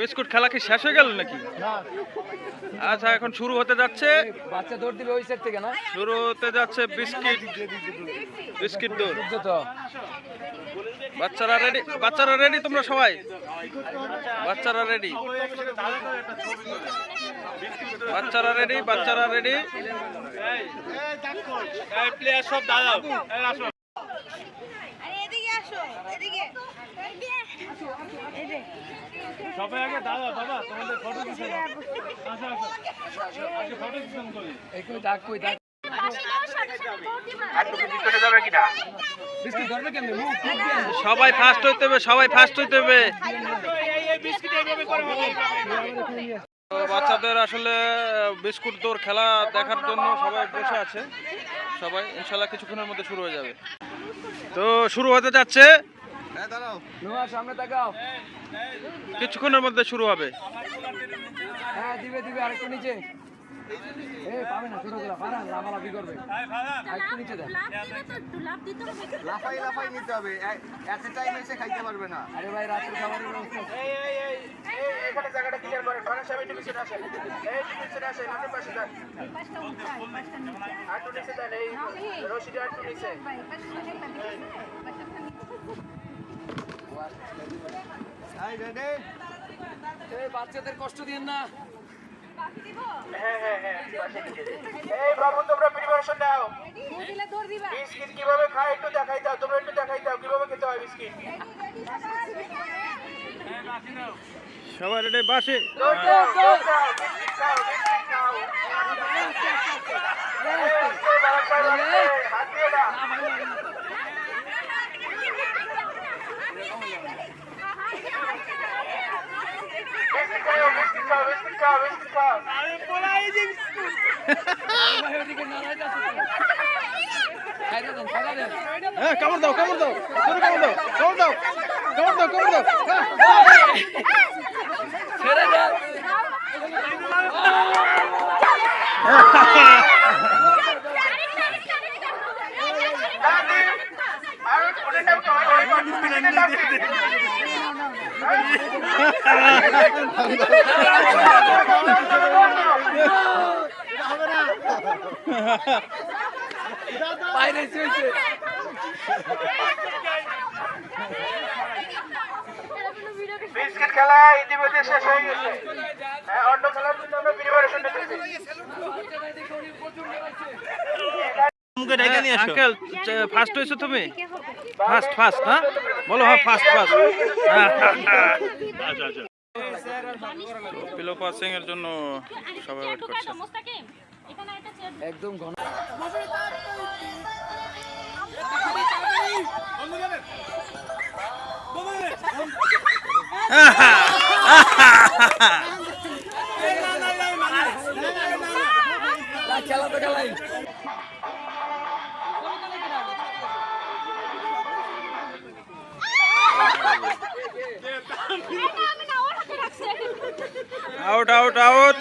Biscuit খেলা কি শেষ হয়ে গেল নাকি? আচ্ছা এখন শুরু হতে যাচ্ছে। বাচ্চা দৌড় দিবে ওই সাইড থেকে না? শুরু হতে যাচ্ছে বিস্কিট। বিস্কিট দৌড়। বাচ্চারা রেডি বাচ্চারা রেডি তোমরা সবাই? বাচ্চারা রেডি বাচ্চারা রেডি বাচ্চারা রেডি সব আরে এদিকে আসো এদিকে এই যে সবাই আগে দাদা বাবা তোমাদের ফটো দিতে আসো আসো। আগে ফটো কই ডাক কই ডাক। সবাই ফার্স্ট হইতে হবে সবাই ফার্স্ট হইতে হবে। তো বাচ্চাদের আসলে বিস্কুট দৌড় খেলা দেখার জন্য সবাই বসে আছে। সবাই ইনশাল্লাহ কিছুক্ষণের মধ্যে শুরু হয়ে যাবে। তো শুরু হতে যাচ্ছে। নোয়া সামনে তাকাও। কিছুক্ষণের মধ্যে শুরু হবে। হ্যাঁ দিবে দিবে আরেকটু নিচে। লাফাই লাফাই নিতে হবে। এত টাইম এসে খাইতে পারবে না। আরে ভাই রাতের খাবারের ব্যবস্থা এখানে জায়গাটা ক্লিয়ার করেন ফারাজ সাহেব একটু পিছনে আসেন। এই একটু পিছনে আসেন আপনি পাশে যান। আর নিচে যান এই রশিটা আর নিচে। বাচ্চাদের কষ্ট দিয়েন না। হ্যাঁ হ্যাঁ হ্যাঁ পাশে নিচে এই বাবু তোমরা প্রিপারেশন নাও। দৌড় দিলে দৌড় দিবা। বিস্কিট কীভাবে খায় একটু দেখাই দাও তোমরা একটু দেখাই দাও কীভাবে খেতে হয় বিস্কিট? সবাই রেডি বাসে দৌড় দাও দৌড় দাও বিস্কিট খাও বিস্কিট খাও এই, বাবা, বাবা, এই, হাত দিয়ে দাও বিস্কিট খাও বিস্কিট খাও বিস্কিট খাও বিস্কিট খাও ভাই ওদিকে নাড়াইতে আছে তো। খাইতে দেন খাইতে দেন হ্যাঁ কামড় দাও কামড় দাও কামড় দাও কামড় দাও কামড় দাও কামড় দাও হ্যাঁ, ছেড়ে দেন দাদি আর কোনে নাও তো কোনে নাও বাইরে শুয়েছে বিস্কিট খেলা ইতিমধ্যে শেষ হয়ে গেছে। হ্যাঁ অন্য খেলার জন্য আমরা প্রিপারেশন নিতেছি আঙ্কেল ফার্স্ট হয়েছো তুমি? ফার্স্ট ফার্স্ট হ্যাঁ বলো হ্যাঁ ফার্স্ট ফার্স্ট পিলো পাসিং এর জন্য সবাই ওয়েট করছে একদম ঘন খেলা তো খেলাই আউট আউট আউট